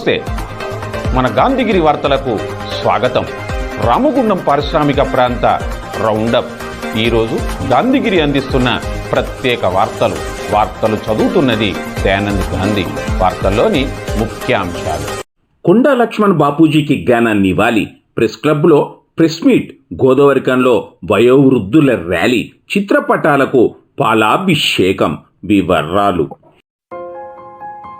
నమస్తే. మన గాంధీగిరి వార్తలకు స్వాగతం. రామగుండం పారిశ్రామిక ప్రాంత రౌండప్. ఈరోజు గాంధీగిరి అందిస్తున్న ప్రత్యేక వార్తలు. వార్తలు చదువుతున్నది దయానంద్ గాంధీ. వార్తల్లోని ముఖ్యాంశాలు. కొండా లక్ష్మణ్ బాపూజీకి జ్ఞానాన్ని ఇవ్వాలి. ప్రెస్ క్లబ్లో ప్రెస్ మీట్. గోదావరికంలో వయోవృద్ధుల ర్యాలీ. చిత్రపటాలకు పాలాభిషేకం. వివరాలు.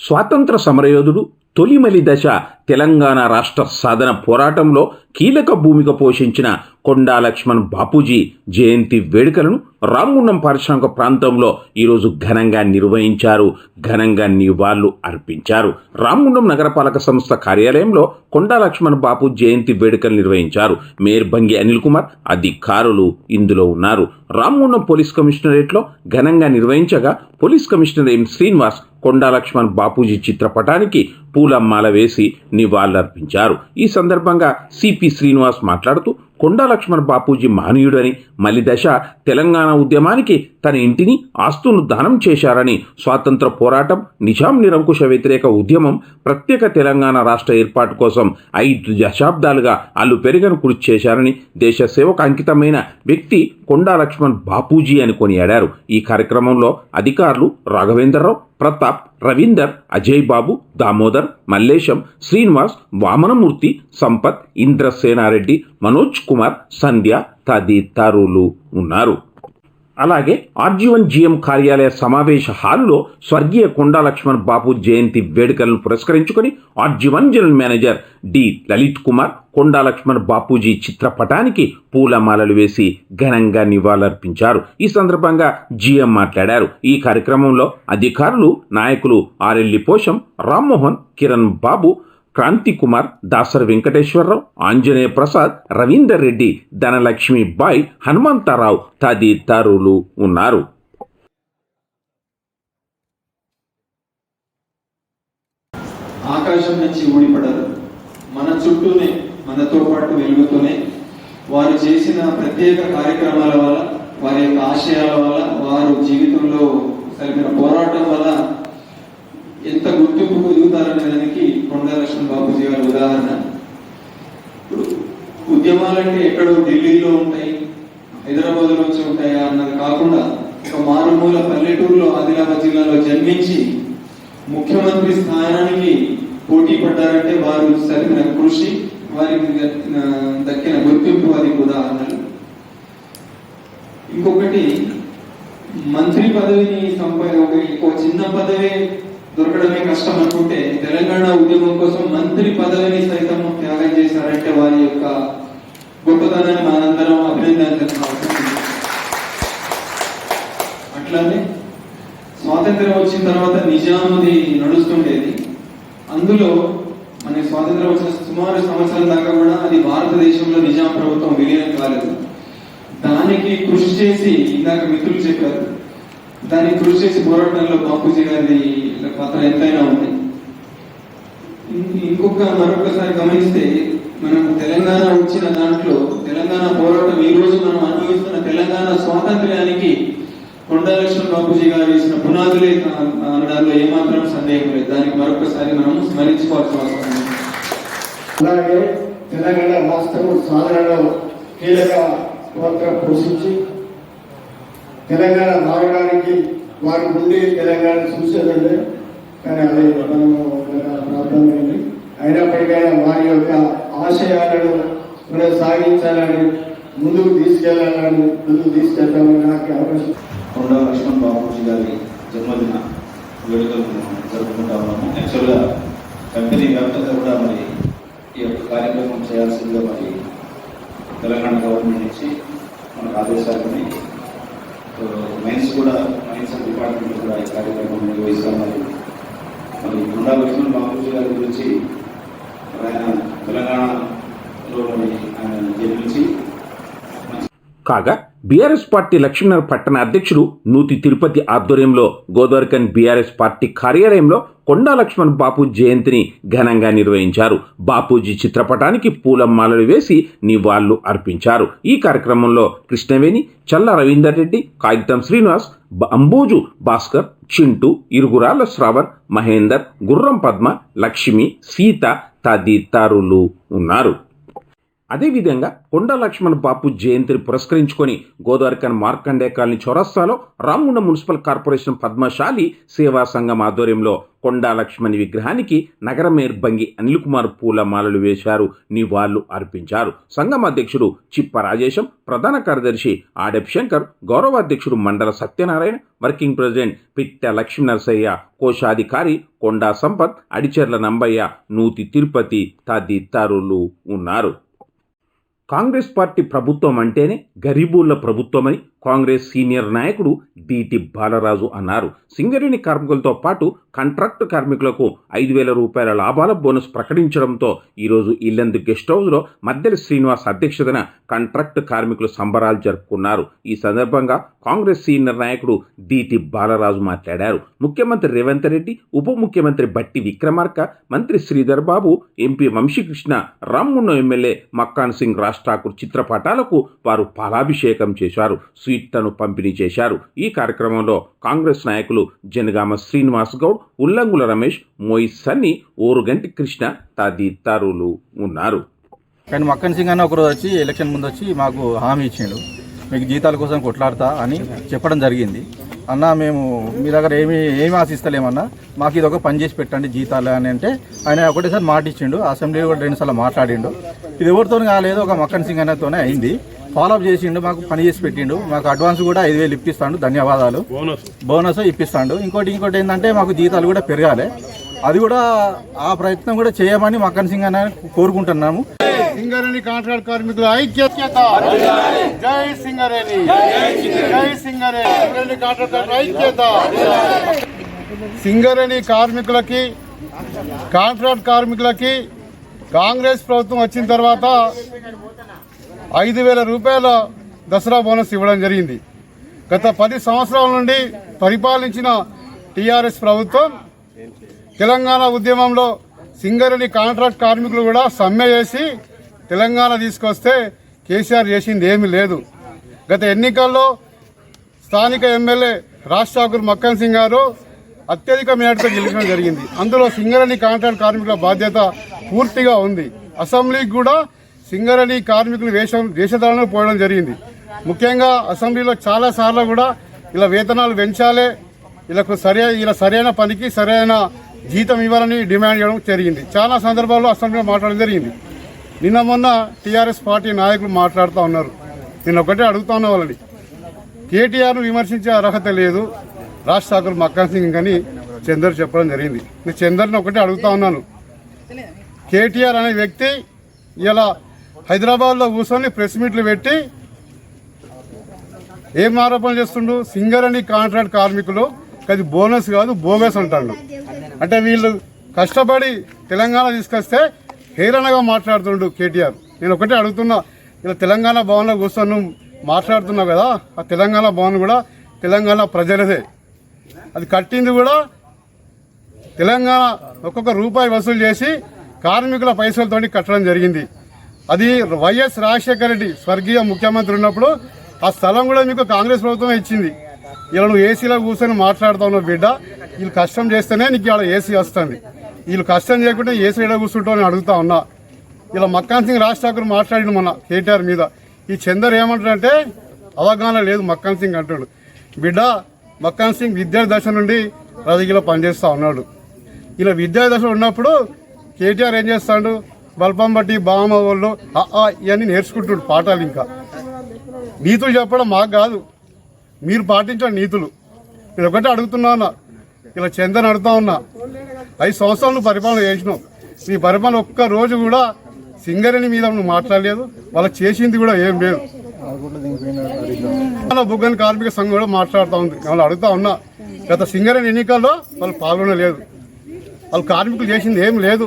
స్వాతంత్ర సమరయోధుడు తొలిమలి దశ తెలంగాణ రాష్ట్ర సాధన పోరాటంలో కీలక భూమిక పోషించిన కొండా లక్ష్మణ్ బాపూజీ జయంతి వేడుకలను రామగుండం పారిశ్రామిక ప్రాంతంలో ఈరోజు ఘనంగా నిర్వహించారు. ఘనంగా నివాళులు అర్పించారు. రామగుండం నగరపాలక సంస్థ కార్యాలయంలో కొండా లక్ష్మణ్ బాపు జయంతి వేడుకలు నిర్వహించారు. మేయర్ బంగి అనిల్ కుమార్ అధికారులు ఇందులో ఉన్నారు. రామగుండం పోలీస్ కమిషనరేట్లో ఘనంగా నిర్వహించగా police commissioner M Srinivas Konda Laxman Bapuji చిత్రపటానికి పూలమాల వేసి నివాళులర్పించారు. ఈ సందర్భంగా సిపి శ్రీనివాస్ మాట్లాడుతూ కొండా లక్ష్మణ్ బాపూజీ మహనీయుడని మలిదశ తెలంగాణ ఉద్యమానికి తన ఇంటిని ఆస్తును దానం చేశారని స్వాతంత్ర పోరాటం నిజాం నిరంకుశ వ్యతిరేక ఉద్యమం ప్రత్యేక తెలంగాణ రాష్ట్ర ఏర్పాటు కోసం ఐదు దశాబ్దాలుగా అల్లు పెరిగను కృషి చేశారని దేశ సేవకు అంకితమైన వ్యక్తి కొండా లక్ష్మణ్ బాపూజీ అని కొనియాడారు. ఈ కార్యక్రమంలో అధికారులు రాఘవేంద్రరావు ప్రతాప్ రవీందర్ అజయ్ బాబు దామోదర్ మల్లేశం శ్రీనివాస్ వామనమూర్తి సంపత్ ఇంద్రసేనారెడ్డి మనోజ్ కుమార్ సంధ్య తదితరులు ఉన్నారు. అలాగే ఆర్జీవన్ జిఎం కార్యాలయ సమావేశ హాలులో స్వర్గీయ కొండా లక్ష్మణ్ బాపు జయంతి వేడుకలను పురస్కరించుకొని RG one general manager D Lalith Kumar Konda Laxman Bapuji చిత్రపటానికి పూలమాలలు వేసి ఘనంగా నివాళులర్పించారు. ఈ సందర్భంగా జిఎం మాట్లాడారు. ఈ కార్యక్రమంలో అధికారులు నాయకులు ఆర్ఎల్లి పోషం రామ్మోహన్ కిరణ్ బాబు క్రాంతి కుమార్ దాసరి వెంకటేశ్వరరావు ఆంజనేయ ప్రసాద్ రవీందర్ రెడ్డి ధనలక్ష్మి బాయ్ హనుమంతరావు తదితరులు ఉన్నారు. ఆకాశం నుంచి ఊడిపడరు. మన చుట్టూనే మనతో పాటు వెలుగుతూనే వారు చేసిన ప్రత్యేక కార్యక్రమాల వల్ల వారి యొక్క ఆశయాల వల్ల వారు జీవితంలో సరిగిన పోరాటం వల్ల ఎంత గుర్తింపు ఎదుగుతారనే దానికి కొండా లక్ష్మణ్ బాబుజీ గారి ఉదాహరణ. ఇప్పుడు ఉద్యమాలంటే ఎక్కడో ఢిల్లీలో ఉంటాయి హైదరాబాద్ నుంచి ఉంటాయా అన్నది కాకుండా ఒక మారుమూల పల్లెటూరులో ఆదిలాబాద్ జిల్లాలో జన్మించి ముఖ్యమంత్రి స్థానానికి పోటీ పడ్డారంటే వారు సరిగిన కృషి వారికి దక్కిన దక్కిన గుర్తింపు అది ఉదాహరణలు. ఇంకొకటి మంత్రి పదవిని సంపాద ఒక చిన్న పదవి దొరకడమే కష్టం అనుకుంటే తెలంగాణ ఉద్యమం కోసం మంత్రి పదవిని సైతం త్యాగం చేశారంటే వారి యొక్క గొప్పతనాన్ని మనందరం అభినందించాల్సిన అవసరం అట్లానే స్వాతంత్రం వచ్చిన తర్వాత నిజాముది నడుస్తుండేది. అందులో మనకి స్వాతంత్రం వచ్చిన సుమారు సంవత్సరాల దాకా కూడా అది భారతదేశంలో నిజాం ప్రభుత్వం విలీనం కాలేదు. దానికి కృషి చేసి ఇందాక మిత్రులు చెప్పారు. దాన్ని కృషి చేసి పోరాటంలో బాపూజీ గారి పాత్ర ఎంతైనా ఉంది. ఇంకొక మరొకసారి గమనిస్తే మనం తెలంగాణ వచ్చిన దాంట్లో తెలంగాణ పోరాటం ఈ రోజు మనం అనుభవిస్తున్న తెలంగాణ స్వాతంత్ర్యానికి కొండా బాబుజీ గారు వేసిన పునాదులే అనడంలో ఏమాత్రం సందేహం లేదు. దానికి మరొకసారి మనం స్మరించుకోవాల్సిన అవసరం అలాగే తెలంగాణ రాష్ట్రం సాధనలో కీలక పాత్ర పోషించి తెలంగాణ రావడానికి వారి ముందే తెలంగాణ చూసేదండి కానీ అది మనము ప్రాబ్లం అయింది అయినప్పటికైనా వారి యొక్క ఆశయాలను కొనసాగించాలని ముందుకు తీసుకెళ్ళాలని ముందుకు తీసుకెళ్తామని నాకు అవకాశం. కొండా లక్ష్మణ్ బాబూజీ గారి జన్మదిన వేడుకలు మనం జరుపుకుంటా ఉన్నాము. యాక్చువల్గా కంపెనీ వ్యాప్తంగా కూడా మరి ఈ యొక్క కార్యక్రమం చేయాల్సిందిగా మరి తెలంగాణ గవర్నమెంట్ నుంచి మనకు ఆదేశాలు మైన్స్ కూడా మైన్స్ డిపార్ట్మెంట్ కూడా ఈ కార్యక్రమం నిర్వహిస్తున్నారు మరి మరి కొండా లక్ష్మణ్ బాబూజీ గారి గురించి ఆయన తెలంగాణలో ఆయన జన్మించి కాగా బీఆర్ఎస్ పార్టీ లక్ష్మీనగర్ పట్టణ అధ్యక్షుడు నూతి తిరుపతి ఆధ్వర్యంలో గోదావరికన్ బీఆర్ఎస్ పార్టీ కార్యాలయంలో కొండా లక్ష్మణ్ బాపు జయంతిని ఘనంగా నిర్వహించారు. బాపూజీ చిత్రపటానికి పూలమాలలు వేసి నివాళులు అర్పించారు. ఈ కార్యక్రమంలో కృష్ణవేణి చల్ల రవీందర్ రెడ్డి కాగితం శ్రీనివాస్ అంబూజు భాస్కర్ చింటూ ఇరుగురాల శ్రావణ్ మహేందర్ గుర్రం పద్మ లక్ష్మి సీత తదితరులు ఉన్నారు. అదేవిధంగా కొండ లక్ష్మణ్ బాపు జయంతిని పురస్కరించుకొని గోదావరికన్ మార్కండే కాలనీ చౌరస్తాలో రామగుండ మున్సిపల్ కార్పొరేషన్ పద్మశాలి సేవా సంఘం ఆధ్వర్యంలో కొండా లక్ష్మణ్ విగ్రహానికి నగర మేయర్ బంగి అనిల్ కుమార్ పూలమాలలు వేశారు. నివాళులు అర్పించారు. సంఘం అధ్యక్షుడు చిప్ప రాజేశం ప్రధాన కార్యదర్శి ఆడెప్ శంకర్ గౌరవాధ్యక్షుడు మండల సత్యనారాయణ వర్కింగ్ ప్రెసిడెంట్ పిట్ట లక్ష్మీ నరసయ్య కోశాధికారి కొండా సంపత్ అడిచెర్ల నంబయ్య నూతి తిరుపతి తదితరులు ఉన్నారు. కాంగ్రెస్ పార్టీ ప్రభుత్వం అంటేనే గరీబుల ప్రభుత్వమని కాంగ్రెస్ సీనియర్ నాయకుడు డిటి బాలరాజు అన్నారు. సింగరేణి కార్మికులతో పాటు కాంట్రాక్టు కార్మికులకు ఐదు వేల రూపాయల లాభాల బోనస్ ప్రకటించడంతో ఈరోజు ఇల్లందు గెస్ట్ హౌస్లో మద్దెల శ్రీనివాస్ అధ్యక్షతన కాంట్రాక్టు కార్మికులు సంబరాలు జరుపుకున్నారు. ఈ సందర్భంగా కాంగ్రెస్ సీనియర్ నాయకుడు డిటి బాలరాజు మాట్లాడారు. ముఖ్యమంత్రి రేవంత్ రెడ్డి ఉప ముఖ్యమంత్రి బట్టి విక్రమార్క మంత్రి శ్రీధర్ బాబు ఎంపీ వంశీకృష్ణ రామ్మున్న ఎమ్మెల్యే మక్కాన్ సింగ్ రాజ్ ఠాకూర్ చిత్రపటాలకు వారు పాలాభిషేకం చేశారు స్వీట్లను పంపిణీ చేశారు. ఈ కార్యక్రమంలో కాంగ్రెస్ నాయకులు జనగామ శ్రీనివాస్ గౌడ్ ఉల్లంగుల రమేష్ మోయిస్ సన్ని ఓరుగంటి కృష్ణ తదితరులు ఉన్నారు. కానీ మక్కన్ సింగ్ అన్న ఒకరోజు వచ్చి ఎలక్షన్ ముందు వచ్చి మాకు హామీ ఇచ్చిండు. మీకు జీతాల కోసం కొట్లాడతా అని చెప్పడం జరిగింది. అన్న మేము మీ దగ్గర ఏమి ఏమి ఆశిస్తలేమన్నా మాకు ఇది ఒక పని చేసి పెట్టండి జీతాలు అని అంటే ఆయన ఒకటేసారి మాట ఇచ్చిండు అసెంబ్లీ కూడా రెండుసార్లు మాట్లాడిండు. ఇది ఎవరితో కాలేదు ఒక మక్కన్ సింగ్ అన్నతోనే అయింది. ఫాలోఅప్ చేసిండు మాకు పని చేసి పెట్టిండు. మాకు అడ్వాన్స్ కూడా ఐదు వేలు ఇప్పిస్తాడు ధన్యవాదాలు. బోనస్ ఇప్పిస్తాడు. ఇంకోటి ఇంకోటి ఏంటంటే మాకు జీతాలు కూడా పెరగాలి. అది కూడా ఆ ప్రయత్నం కూడా చేయమని మక్కన్ సింగ్ అన్న కోరుకుంటున్నాము. సింగరేణి కాంట్రాక్ట్ కార్మికుల ఐక్యత. జై సింగరేణి. జై సింగరేణి. సింగరేణి కాంట్రాక్ట్ కార్మికుల ఐక్యత. సింగరేణి కార్మికులకి కాంట్రాక్ట్ కార్మికులకి కాంగ్రెస్ ప్రభుత్వం వచ్చిన తర్వాత ఐదు వేల రూపాయల దసరా బోనస్ ఇవ్వడం జరిగింది. గత పది సంవత్సరాల నుండి పరిపాలించిన టీఆర్ఎస్ ప్రభుత్వం తెలంగాణ ఉద్యమంలో సింగరేణి కాంట్రాక్ట్ కార్మికులు కూడా సమ్మె చేసి తెలంగాణ తీసుకొస్తే కేసీఆర్ చేసింది ఏమీ లేదు. గత ఎన్నికల్లో స్థానిక ఎమ్మెల్యే రాజ్ ఠాకూర్ మక్కన్ సింగ్ గారు అత్యధిక మేరతో గెలిచడం జరిగింది. అందులో సింగరేణి కాంట్రాక్ట్ కార్మికుల బాధ్యత పూర్తిగా ఉంది. అసెంబ్లీకి కూడా సింగరేణి కార్మికులు వేషం దేశదాలను పోవడం జరిగింది. ముఖ్యంగా అసెంబ్లీలో చాలా సార్లు కూడా ఇలా వేతనాలు పెంచాలే వీళ్ళకు సరి ఇలా సరైన పనికి సరైన జీతం ఇవ్వాలని డిమాండ్ చేయడం జరిగింది. చాలా సందర్భాల్లో అసెంబ్లీలో మాట్లాడడం జరిగింది. నిన్న మొన్న టీఆర్ఎస్ పార్టీ నాయకులు మాట్లాడుతూ ఉన్నారు. నేను ఒకటే అడుగుతా ఉన్నా వాళ్ళని. కేటీఆర్ను విమర్శించే అర్హత లేదు. రాజ్ ఠాకూర్ మక్కన్ సింగ్ అని చందర్ చెప్పడం జరిగింది. నేను చందర్ని ఒకటే అడుగుతా ఉన్నాను. కేటీఆర్ అనే వ్యక్తి ఇలా హైదరాబాద్లో కూర్చొని ప్రెస్ మీట్లు పెట్టి ఏం ఆరోపణలు చేస్తుండు? సింగర్ అని కాంట్రాక్ట్ కార్మికులు అది బోనస్ కాదు బోగస్ అంటాడు. అంటే వీళ్ళు కష్టపడి తెలంగాణ తీసుకొస్తే హేరణగా మాట్లాడుతుండు కేటీఆర్. నేను ఒకటే అడుగుతున్నా ఇలా తెలంగాణ భవన్లో కూర్చొని మాట్లాడుతున్నావు కదా ఆ తెలంగాణ భవన్ కూడా తెలంగాణ ప్రజలదే. అది కట్టింది కూడా తెలంగాణ ఒక్కొక్క రూపాయి వసూలు చేసి కార్మికుల పైసలతోటి కట్టడం జరిగింది. అది వైఎస్ రాజశేఖర రెడ్డి స్వర్గీయ ముఖ్యమంత్రి ఉన్నప్పుడు ఆ స్థలం కూడా మీకు కాంగ్రెస్ ప్రభుత్వం ఇచ్చింది. ఇలా నువ్వు ఏసీలో కూర్చొని మాట్లాడుతా ఉన్నావు బిడ్డ వీళ్ళు కష్టం చేస్తేనే నీకు ఇలా ఏసీ వస్తుంది. వీళ్ళు కష్టం చేయకుండా ఏసీ ఎడ కూర్చుంటావు అని అడుగుతా ఉన్నా. ఇలా మక్కాన్ సింగ్ రాజ్ ఠాకూర్ మాట్లాడిన మొన్న కేటీఆర్ మీద. ఈ చందర్ ఏమంటాడంటే అవగాహన లేదు మక్కాన్ సింగ్ అంటాడు. బిడ్డ మక్కాన్ సింగ్ విద్యాదశ దశ నుండి రాజకీయాల్లో పనిచేస్తూ ఉన్నాడు. ఇలా విద్యాదశ దశలో ఉన్నప్పుడు కేటీఆర్ ఏం చేస్తాడు? బల్పం బట్టి బామ వాళ్ళు ఇవన్నీ నేర్చుకుంటాడు పాఠాలు ఇంకా. నీతులు చెప్పడం మాకు కాదు. మీరు పాటించండి నీతులు. నేను ఒకటే అడుగుతున్నా ఇలా చందన్ అడుగుతా ఉన్నా. ఐదు సంవత్సరాలు నువ్వు పరిపాలన చేసినావు. నీ పరిపాలన ఒక్క రోజు కూడా సింగరేణి మీద నువ్వు మాట్లాడలేదు. వాళ్ళు చేసింది కూడా ఏం లేదు. బుగ్గని కార్మిక సంఘం కూడా మాట్లాడుతూ ఉంది. వాళ్ళు అడుగుతా ఉన్నా. గత సింగరేణి ఎన్నికల్లో వాళ్ళు పాల్గొనలేదు. వాళ్ళు కార్మికులు చేసింది ఏం లేదు.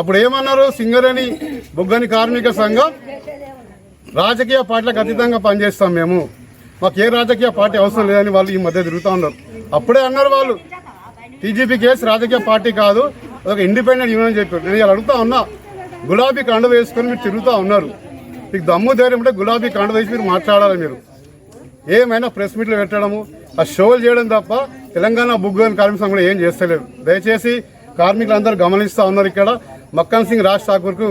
అప్పుడు ఏమన్నారు సింగరేణి బొగ్గని కార్మిక సంఘం? రాజకీయ పార్టీలకు అతీతంగా పనిచేస్తాం మేము. మాకు ఏ రాజకీయ పార్టీ అవసరం లేదని వాళ్ళు ఈ మధ్య తిరుగుతూ ఉన్నారు. అప్పుడే అన్నారు వాళ్ళు టీజీపీ కేసు రాజకీయ పార్టీ కాదు ఒక ఇండిపెండెంట్ యూనియన్ చెప్పారు. నేను ఇలా అడుగుతా ఉన్నా గులాబీ కండ వేసుకొని మీరు తిరుగుతూ ఉన్నారు. మీకు దమ్ము ధైర్యం ఉంటే గులాబీ కండ వేసి మీరు మాట్లాడాలి మీరు. ఏమైనా ప్రెస్ మీట్లు పెట్టడము ఆ షోలు చేయడం తప్ప తెలంగాణ బుగ్గని కార్మిక సంఘం ఏం చేస్తలేదు. దయచేసి కార్మికులందరూ గమనిస్తూ ఉన్నారు ఇక్కడ. మక్కన్ సింగ్ రాజ్ ఠాకూర్కు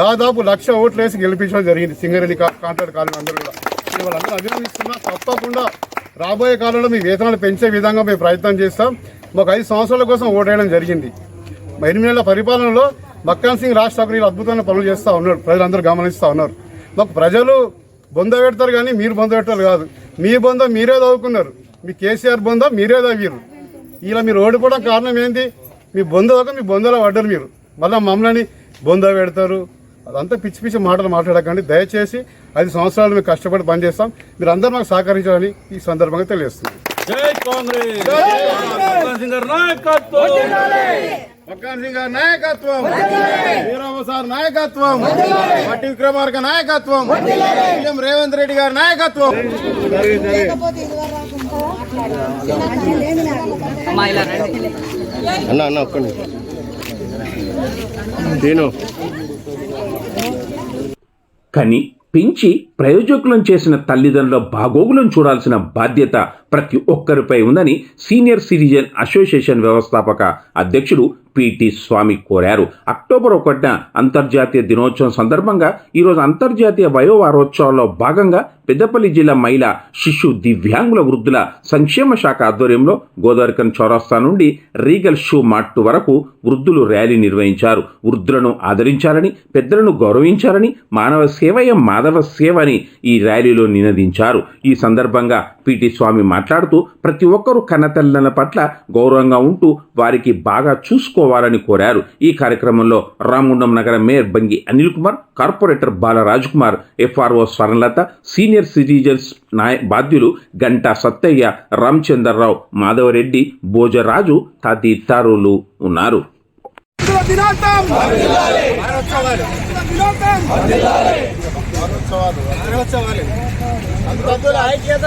దాదాపు లక్ష ఓట్లు వేసి గెలిపించడం జరిగింది. సింగరేణి కాంట్రాక్ట్ కార్మికులు అందరూ కూడా. వాళ్ళందరూ అభినందిస్తున్నా తప్పకుండా రాబోయే కాలంలో మీ వేతనాలు పెంచే విధంగా మేము ప్రయత్నం చేస్తాం. మాకు ఐదు సంవత్సరాల కోసం ఓటేయడం జరిగింది. ఎనిమిది నెలల పరిపాలనలో మక్కన్ సింగ్ రాజ్ ఠాకూర్ అద్భుతమైన పనులు చేస్తూ ఉన్నారు. ప్రజలందరూ గమనిస్తూ ఉన్నారు. మాకు ప్రజలు బొంద పెడతారు కానీ మీరు బొంద పెట్టాలి కాదు. మీ బొంద మీరే చదువుకున్నారు మీ కేసీఆర్ బొంద మీరే చదివారు ఇలా మీరు ఓడిపోవడం కారణం ఏంటి? మీ బొంద మీ బొందలో పడ్డారు మీరు. మళ్ళీ మమ్మల్ని బొంద పెడతారు. అదంతా పిచ్చి పిచ్చి మాటలు మాట్లాడకండి. దయచేసి ఐదు సంవత్సరాలు మేము కష్టపడి పనిచేస్తాం. మీరు అందరూ మాకు సహకరించాలని ఈ సందర్భంగా తెలియజేస్తుంది మక్కాన్ సింగ్ గారి నాయకత్వం! వీరమ్మ సార్ నాయకత్వం! పట్టి విక్రమార్క నాయకత్వం! సీఎం రేవంత్ రెడ్డి గారి నాయకత్వం! అన్న అన్న ఒక్కండి నేను కానీ పెంచి ప్రయోజకులను చేసిన తల్లిదండ్రుల బాగోగులను చూడాల్సిన బాధ్యత ప్రతి ఒక్కరిపై ఉందని సీనియర్ సిటిజన్ అసోసియేషన్ వ్యవస్థాపక అధ్యక్షుడు పిటి స్వామి కోరారు. అక్టోబర్ ఒకటిన అంతర్జాతీయ దినోత్సవం సందర్భంగా ఈరోజు అంతర్జాతీయ వయోవారోత్సవంలో భాగంగా పెద్దపల్లి జిల్లా మహిళ శిశు దివ్యాంగుల వృద్ధుల సంక్షేమ శాఖ ఆధ్వర్యంలో గోదావరికన్ చౌరస్తా నుండి రీగల్ షూ మార్ట్ వరకు వృద్ధులు ర్యాలీ నిర్వహించారు. వృద్ధులను ఆదరించాలని పెద్దలను గౌరవించాలని మానవ సేవయ మాధవ సేవ అని ఈ ర్యాలీలో నినదించారు. ఈ సందర్భంగా పిటి స్వామి మాట్లాడుతూ ప్రతి ఒక్కరూ కన్నతల్లుల పట్ల గౌరవంగా ఉంటూ వారికి బాగా తీసుకోవాలని కోరారు ఈ కార్యక్రమంలో రామగుండం నగర mayor Bangi Anil Kumar corporator Balaraj Kumar FRO Swarnalatha senior citizens నాయ బాధ్యులు గంటా సత్తయ్య రామచందర్రావు మాధవరెడ్డి భోజరాజు తదితరులు ఉన్నారు వృద్ధుల ఐక్యత.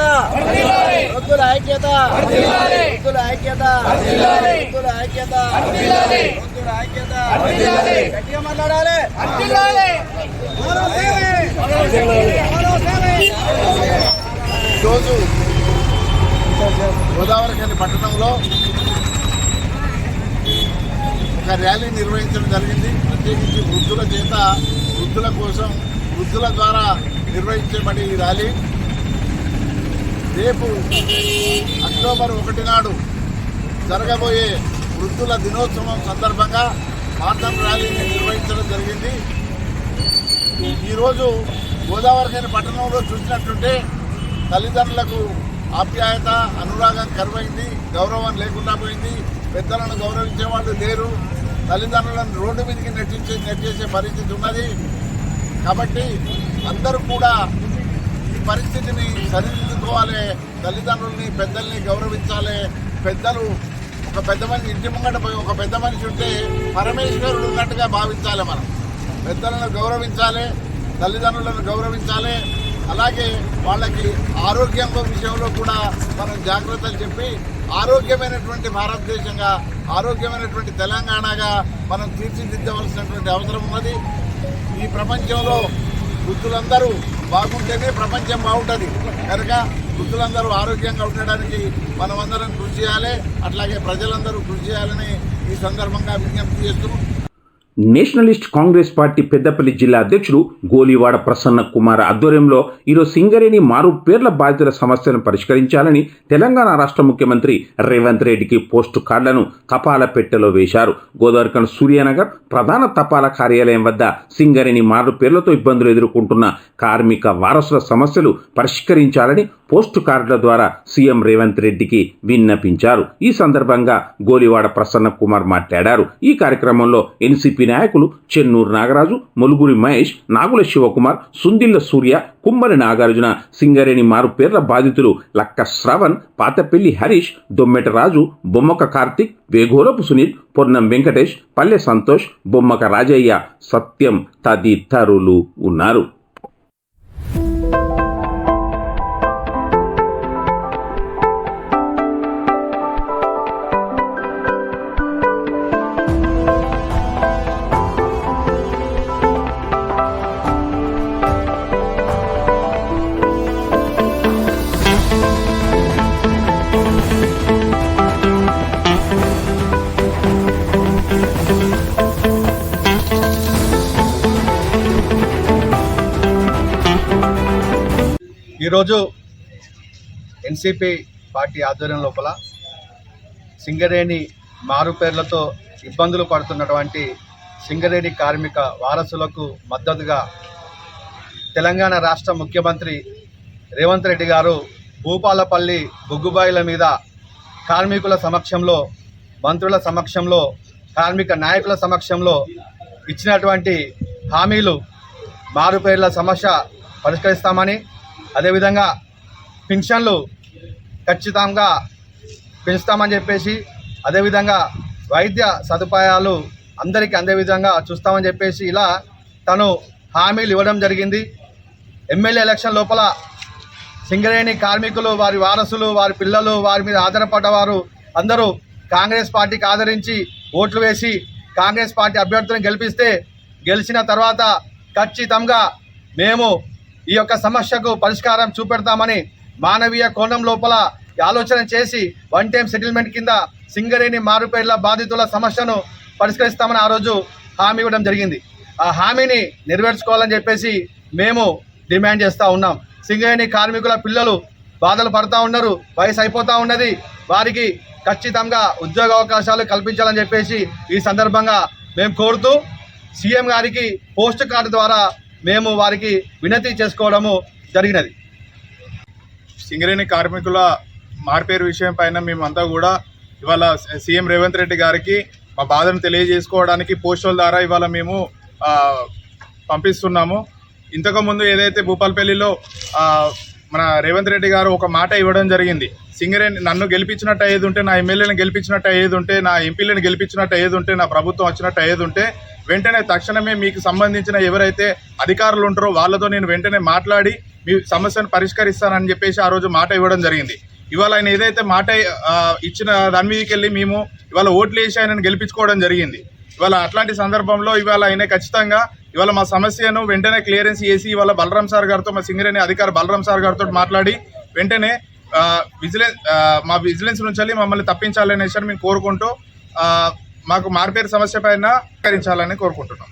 వృద్ధుల ఐక్యత. వృద్ధుల ఐక్యత. వృద్ధుల ఐక్యత. వృద్ధుల ఐక్యత. గట్టిగా మాట్లాడాలి. ఈరోజు గోదావరిఖని పట్టణంలో ఒక ర్యాలీ నిర్వహించడం జరిగింది. ప్రత్యేకించి వృద్ధుల చేత వృద్ధుల కోసం వృద్ధుల ద్వారా నిర్వహించబడి ఈ ర్యాలీ. రేపు అక్టోబర్ ఒకటి నాడు జరగబోయే వృద్ధుల దినోత్సవం సందర్భంగా మార్థన్ ర్యాలీని నిర్వహించడం జరిగింది. ఈరోజు గోదావరిఖని పట్టణంలో చూసినట్టుంటే తల్లిదండ్రులకు ఆప్యాయత అనురాగం కరువైంది గౌరవం లేకుండా పోయింది. పెద్దలను గౌరవించే వాళ్ళు లేరు. తల్లిదండ్రులను రోడ్డు మీదకి నెట్టించే నెట్టేసే పరిస్థితి ఉన్నది. కాబట్టి అందరూ కూడా ఈ పరిస్థితిని చదువుకోవాలి తల్లిదండ్రుల్ని పెద్దల్ని గౌరవించాలి. పెద్దలు ఒక పెద్ద మనిషి ఇంటి ముంగట పోయి ఒక పెద్ద మనిషి ఉంటే పరమేశ్వరుడు ఉన్నట్టుగా భావించాలి మనం. పెద్దలను గౌరవించాలి తల్లిదండ్రులను గౌరవించాలి. అలాగే వాళ్ళకి ఆరోగ్యం విషయంలో కూడా మనం జాగ్రత్తలు చెప్పి ఆరోగ్యమైనటువంటి భారతదేశంగా ఆరోగ్యమైనటువంటి తెలంగాణగా మనం తీర్చిదిద్దవలసినటువంటి అవసరం ఉన్నది. ఈ ప్రపంచంలో వృద్ధులందరూ బాగుంటేనే ప్రపంచం బాగుంటుంది. కనుక వృద్ధులందరూ ఆరోగ్యంగా ఉండడానికి మనమందరం కృషి చేయాలి. అట్లాగే ప్రజలందరూ కృషి చేయాలని ఈ సందర్భంగా విజ్ఞప్తి చేస్తున్నాం. నేషనలిస్ట్ కాంగ్రెస్ పార్టీ పెద్దపల్లి జిల్లా అధ్యక్షుడు గోలివాడ ప్రసన్న కుమార్ ఆధ్వర్యంలో ఈరోజు సింగరేణి మారు పేర్ల బాధితుల సమస్యలను పరిష్కరించాలని తెలంగాణ రాష్ట్ర ముఖ్యమంత్రి రేవంత్ రెడ్డికి పోస్టు కార్డులను తపాలా పెట్టెలో వేశారు. గోదావరికన్ సూర్యనగర్ ప్రధాన తపాలా కార్యాలయం వద్ద సింగరేణి మారు పేర్లతో ఇబ్బందులు ఎదుర్కొంటున్న కార్మిక వారసుల సమస్యలు పరిష్కరించాలని పోస్ట్ కార్డుల ద్వారా సీఎం రేవంత్ రెడ్డికి విన్నపించారు. ఈ సందర్భంగా గోలివాడ ప్రసన్న కుమార్ మాట్లాడారు. ఈ కార్యక్రమంలో ఎన్సీపీ నాయకులు చెన్నూరు నాగరాజు ములుగురి మహేష్ నాగుల శివకుమార్ సుందిల్ల సూర్య కుమ్మరి నాగార్జున సింగరేణి మారు పేర్ల బాధితులు లక్క శ్రవణ్ పాతపల్లి హరీష్ దొమ్మెట రాజు బొమ్మక కార్తిక్ వేగోరపు సునీల్ పొన్నం వెంకటేష్ పల్లె సంతోష్ బొమ్మక రాజయ్య సత్యం తదితరులు ఉన్నారు. ఈరోజు ఎన్సిపి పార్టీ ఆధ్వర్యం లోపల సింగరేణి మారు పేర్లతో ఇబ్బందులు పడుతున్నటువంటి సింగరేణి కార్మిక వారసులకు మద్దతుగా తెలంగాణ రాష్ట్ర ముఖ్యమంత్రి రేవంత్ రెడ్డి గారు భూపాలపల్లి బొగ్గుబాయిల మీద కార్మికుల సమక్షంలో మంత్రుల సమక్షంలో కార్మిక నాయకుల సమక్షంలో ఇచ్చినటువంటి హామీలు మారుపేర్ల సమస్య పరిష్కరిస్తామని అదేవిధంగా పెన్షన్లు ఖచ్చితంగా పెంచుతామని చెప్పేసి అదేవిధంగా వైద్య సదుపాయాలు అందరికీ అందే విధంగా చూస్తామని చెప్పేసి ఇలా తను హామీలు ఇవ్వడం జరిగింది. ఎమ్మెల్యే ఎలక్షన్ లోపల సింగరేణి కార్మికులు వారి వారసులు వారి పిల్లలు వారి మీద ఆధారపడ్డవారు అందరూ కాంగ్రెస్ పార్టీకి ఆదరించి ఓట్లు వేసి కాంగ్రెస్ పార్టీ అభ్యర్థులను గెలిపిస్తే గెలిచిన తర్వాత ఖచ్చితంగా మేము ఈ యొక్క సమస్యకు పరిష్కారం చూపెడతామని మానవీయ కోణం లోపల ఆలోచన చేసి వన్ టైం సెటిల్మెంట్ కింద సింగరేణి మారుపేర్ల బాధితుల సమస్యను పరిష్కరిస్తామని ఆ రోజు హామీ ఇవ్వడం జరిగింది. ఆ హామీని నెరవేర్చుకోవాలని చెప్పేసి మేము డిమాండ్ చేస్తూ ఉన్నాం. సింగరేణి కార్మికుల పిల్లలు బాధలు పడుతూ ఉన్నారు వయసు అయిపోతూ ఉన్నది. వారికి ఖచ్చితంగా ఉద్యోగ అవకాశాలు కల్పించాలని చెప్పేసి ఈ సందర్భంగా మేము కోరుతూ సీఎం గారికి పోస్ట్ కార్డు ద్వారా మేము వారికి వినతి చేసుకోవడము జరిగినది. సింగరేణి కార్మికుల మార్పేరు విషయం పైన మేమంతా కూడా ఇవాళ సీఎం రేవంత్ రెడ్డి గారికి మా బాధను తెలియజేసుకోవడానికి పోస్టుల ద్వారా ఇవాళ మేము పంపిస్తున్నాము. ఇంతకుముందు ఏదైతే భూపాలపల్లిలో మన రేవంత్ రెడ్డి గారు ఒక మాట ఇవ్వడం జరిగింది. సింగరేణి నన్ను గెలిపించినట్టు అయ్యేది ఉంటే నా ఎమ్మెల్యేని గెలిపించినట్టు అయ్యేది ఉంటే నా ఎంపీలను గెలిపించినట్టు అయ్యేది ఉంటే నా ప్రభుత్వం వచ్చినట్టు అయ్యేది ఉంటే వెంటనే తక్షణమే మీకు సంబంధించిన ఎవరైతే అధికారులు ఉంటారో వాళ్ళతో నేను వెంటనే మాట్లాడి మీ సమస్యను పరిష్కరిస్తానని చెప్పేసి ఆ రోజు మాట ఇవ్వడం జరిగింది. ఇవాళ ఆయన ఏదైతే మాట ఇచ్చిన దాని మీదకి వెళ్ళి మేము ఇవాళ ఓట్లు వేసి ఆయనను గెలిపించుకోవడం జరిగింది. ఇవాళ అట్లాంటి సందర్భంలో ఇవాళ ఆయన ఖచ్చితంగా ఇవాళ మా సమస్యను వెంటనే క్లియరెన్స్ చేసి ఇవాళ బలరాం సార్ గారితో మా సింగరేణి అధికారి బలరాం సార్ గారితో మాట్లాడి వెంటనే విజిలెన్స్ మా విజిలెన్స్ నుంచి వెళ్ళి మమ్మల్ని తప్పించాలనేసి మేము కోరుకుంటూ మాకు మార్పేరు సమస్య పైన పరిష్కరించాలని కోరుకుంటున్నాం.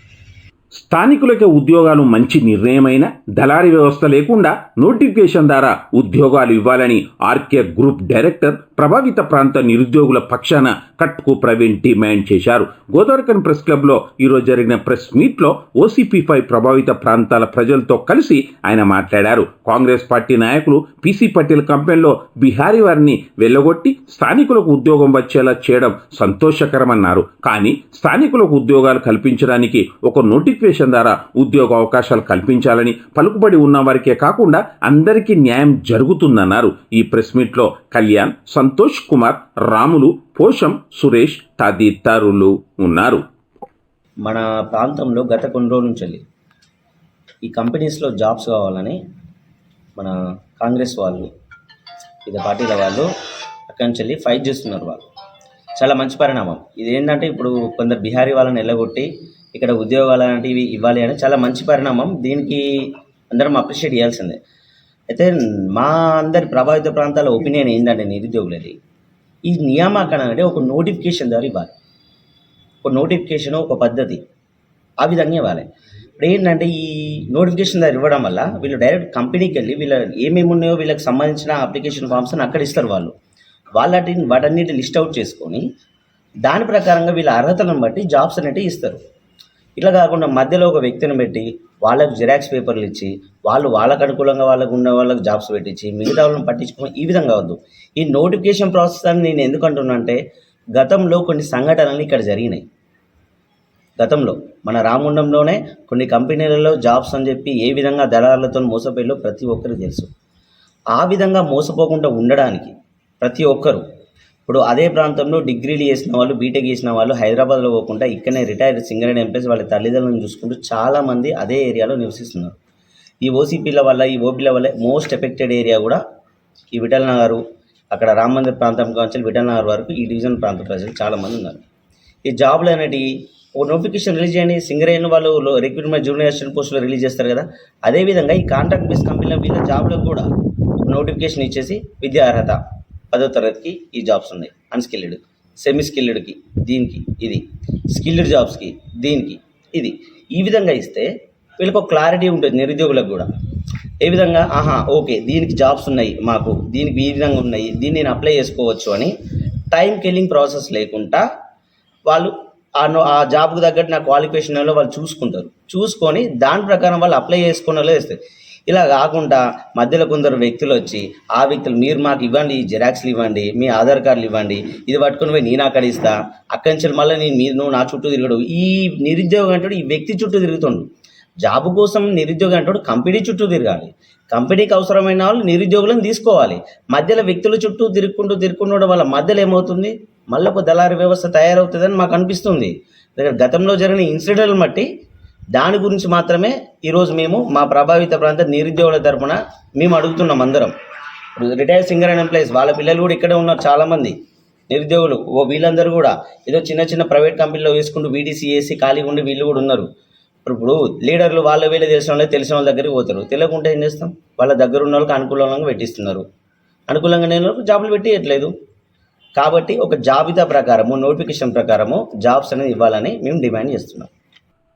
స్థానికులకే ఉద్యోగాలు మంచి నిర్ణయమైన దళారి వ్యవస్థ లేకుండా నోటిఫికేషన్ ద్వారా ఉద్యోగాలు ఇవ్వాలని ఆర్కే గ్రూప్ డైరెక్టర్ ప్రభావిత ప్రాంత నిరుద్యోగుల పక్షాన కట్కు ప్రవీణ్ డిమాండ్ చేశారు. గోదావరికన్ ప్రెస్ క్లబ్లో ఈరోజు జరిగిన ప్రెస్ మీట్లో ఓసీపీపై ప్రభావిత ప్రాంతాల ప్రజలతో కలిసి ఆయన మాట్లాడారు. కాంగ్రెస్ పార్టీ నాయకులు పీసీ పటేల్ కంపెనీలో బిహారీ వారిని వెళ్ళగొట్టి స్థానికులకు ఉద్యోగం వచ్చేలా చేయడం సంతోషకరమన్నారు. కానీ స్థానికులకు ఉద్యోగాలు కల్పించడానికి ఒక నోటిఫికేషన్ ద్వారా ఉద్యోగ అవకాశాలు కల్పించాలని పలుకుబడి ఉన్న వారికే కాకుండా అందరికీ న్యాయం జరుగుతుందన్నారు. ఈ ప్రెస్ మీట్లో కళ్యాణ్ సంతోష్ కుమార్ రాములు పోషం సురేష్ తదితరులు ఉన్నారు. మన ప్రాంతంలో గత కొన్ని రోజుల నుంచి ఈ కంపెనీస్లో జాబ్స్ కావాలని మన కాంగ్రెస్ వాళ్ళు వివిధ పార్టీల వాళ్ళు అక్కడి నుంచి వెళ్ళి ఫైట్ చేస్తున్నారు వాళ్ళు. చాలా మంచి పరిణామం. ఇది ఏంటంటే ఇప్పుడు కొందరు బీహారీ వాళ్ళని వెళ్ళగొట్టి ఇక్కడ ఉద్యోగాలు లాంటివి ఇవ్వాలి అని చాలా మంచి పరిణామం. దీనికి అందరం అప్రిషియేట్ చేయాల్సిందే. అయితే మా అందరి ప్రభావిత ప్రాంతాల ఒపీనియన్ ఏంటంటే నిరుద్యోగులది. ఈ నియామకం అంటే ఒక నోటిఫికేషన్ ద్వారా ఇవ్వాలి. ఒక నోటిఫికేషన్ ఒక పద్ధతి. ఆ విధంగా ఇవ్వాలి. ఇప్పుడు ఏంటంటే ఈ నోటిఫికేషన్ దగ్గర ఇవ్వడం వల్ల వీళ్ళు డైరెక్ట్ కంపెనీకి వెళ్ళి వీళ్ళ ఏమేమి ఉన్నాయో వీళ్ళకి సంబంధించిన అప్లికేషన్ ఫామ్స్ అని అక్కడ ఇస్తారు వాళ్ళు. వాళ్ళని వాటన్నిటి లిస్ట్ అవుట్ చేసుకొని దాని ప్రకారంగా వీళ్ళ అర్హతలను బట్టి జాబ్స్ అనేటివి ఇస్తారు. ఇట్లా కాకుండా మధ్యలో ఒక వ్యక్తిని పెట్టి వాళ్ళకు జిరాక్స్ పేపర్లు ఇచ్చి వాళ్ళు వాళ్ళకు అనుకూలంగా వాళ్ళకు ఉన్న వాళ్ళకి జాబ్స్ పెట్టించి మిగతా వాళ్ళని పట్టించుకోవడం ఈ విధంగా వద్దు. ఈ నోటిఫికేషన్ ప్రాసెస్ అని నేను ఎందుకు అంటున్నా అంటే గతంలో కొన్ని సంఘటనలు ఇక్కడ జరిగినాయి. గతంలో మన రామగుండంలోనే కొన్ని కంపెనీలలో జాబ్స్ అని చెప్పి ఏ విధంగా దళారులతో మోసపోయాలో ప్రతి ఒక్కరికి తెలుసు. ఆ విధంగా మోసపోకుండా ఉండడానికి ప్రతి ఒక్కరు ఇప్పుడు అదే ప్రాంతంలో డిగ్రీలు చేసిన వాళ్ళు బీటెక్ చేసిన వాళ్ళు హైదరాబాద్లో పోకుండా ఇక్కడనే రిటైర్డ్ సింగర్ అండ్ ఎంప్లాయీస్ వాళ్ళ తల్లిదండ్రులను చూసుకుంటూ చాలామంది అదే ఏరియాలో నివసిస్తున్నారు. ఈ ఓసీపీల వల్ల ఈ ఓపీల వల్ల మోస్ట్ ఎఫెక్టెడ్ ఏరియా కూడా ఈ విఠల్ నగరు అక్కడ రామ మందిర్ ప్రాంతం కావచ్చు విఠల్ నగర్ వరకు ఈ డివిజన్ ప్రాంత ప్రజలు చాలామంది ఉన్నారు. ఈ జాబ్లు అనేటివి ఓ నోటిఫికేషన్ రిలీజ్ చేయండి. సింగర్ అయిన వాళ్ళు రిక్రూట్మెంట్ జూనియర్ అసిస్టెంట్ పోస్టులో రిలీజ్ చేస్తారు కదా. అదేవిధంగా ఈ కాంట్రాక్ట్ బేస్ కంపెనీల వీళ్ళ జాబ్లకు కూడా నోటిఫికేషన్ ఇచ్చేసి విద్యా అర్హత పదో తరగతికి ఈ జాబ్స్ ఉన్నాయి. అన్స్కిల్డ్ సెమీ స్కిల్డ్కి దీనికి ఇది. స్కిల్డ్ జాబ్స్కి దీనికి ఇది. ఈ విధంగా ఇస్తే వీళ్ళకి ఒక క్లారిటీ ఉంటుంది నిరుద్యోగులకు కూడా. ఏ విధంగా? ఆహా ఓకే దీనికి జాబ్స్ ఉన్నాయి మాకు దీనికి ఈ విధంగా ఉన్నాయి దీన్ని నేను అప్లై చేసుకోవచ్చు అని టైం కిల్లింగ్ ప్రాసెస్ లేకుండా వాళ్ళు ఆ నో- ఆ తగ్గట్టు నా క్వాలిఫికేషన్లో వాళ్ళు చూసుకుంటారు. చూసుకొని దాని ప్రకారం వాళ్ళు అప్లై చేసుకున్నలో ఇస్తారు ఇలా కాకుండా మధ్యలో కొందరు వ్యక్తులు వచ్చి ఆ వ్యక్తులు మీరు మాకు ఇవ్వండి ఈ జిరాక్స్లు ఇవ్వండి మీ ఆధార్ కార్డులు ఇవ్వండి ఇది పట్టుకుని పోయి నేను అక్కడ ఇస్తా అక్కడి నుంచి మళ్ళీ నేను మీరు నువ్వు నా చుట్టూ తిరగడు. ఈ నిరుద్యోగం అంటే ఈ వ్యక్తి చుట్టూ తిరుగుతుండు. జాబ్ కోసం నిరుద్యోగం అంటే కంపెనీ చుట్టూ తిరగాలి. కంపెనీకి అవసరమైన వాళ్ళు నిరుద్యోగులను తీసుకోవాలి. మధ్యలో వ్యక్తుల చుట్టూ తిరుక్కుంటూ తిరుక్కుంటూ వల్ల మధ్యలో ఏమవుతుంది? మళ్ళీ ఒక దళారీ వ్యవస్థ తయారవుతుందని మాకు అనిపిస్తుంది. గతంలో జరిగిన ఇన్సిడెంట్లను బట్టి దాని గురించి మాత్రమే ఈరోజు మేము మా ప్రభావిత ప్రాంత నిరుద్యోగుల తరపున మేము అడుగుతున్నాం అందరం. ఇప్పుడు రిటైర్డ్ సింగర్ అండ్ ఎంప్లాయీస్ వాళ్ళ పిల్లలు కూడా ఇక్కడే ఉన్నారు చాలామంది. నిరుద్యోగులు ఓ వీళ్ళందరూ కూడా ఏదో చిన్న చిన్న ప్రైవేట్ కంపెనీలో వేసుకుంటూ వీటీసీ వేసి ఖాళీగా ఉండి వీళ్ళు కూడా ఉన్నారు. ఇప్పుడు లీడర్లు వాళ్ళ వీళ్ళే తెలిసిన వాళ్ళు తెలిసిన వాళ్ళ దగ్గరికి పోతారు. తెలియకుండా ఏం చేస్తాం? వాళ్ళ దగ్గర ఉన్న వాళ్ళకి అనుకూలంగా పెట్టిస్తున్నారు. అనుకూలంగా నేను జాబులు పెట్టియట్లేదు. కాబట్టి ఒక జాబితా ప్రకారము నోటిఫికేషన్ ప్రకారము జాబ్స్ అనేది ఇవ్వాలని మేము డిమాండ్ చేస్తున్నాం.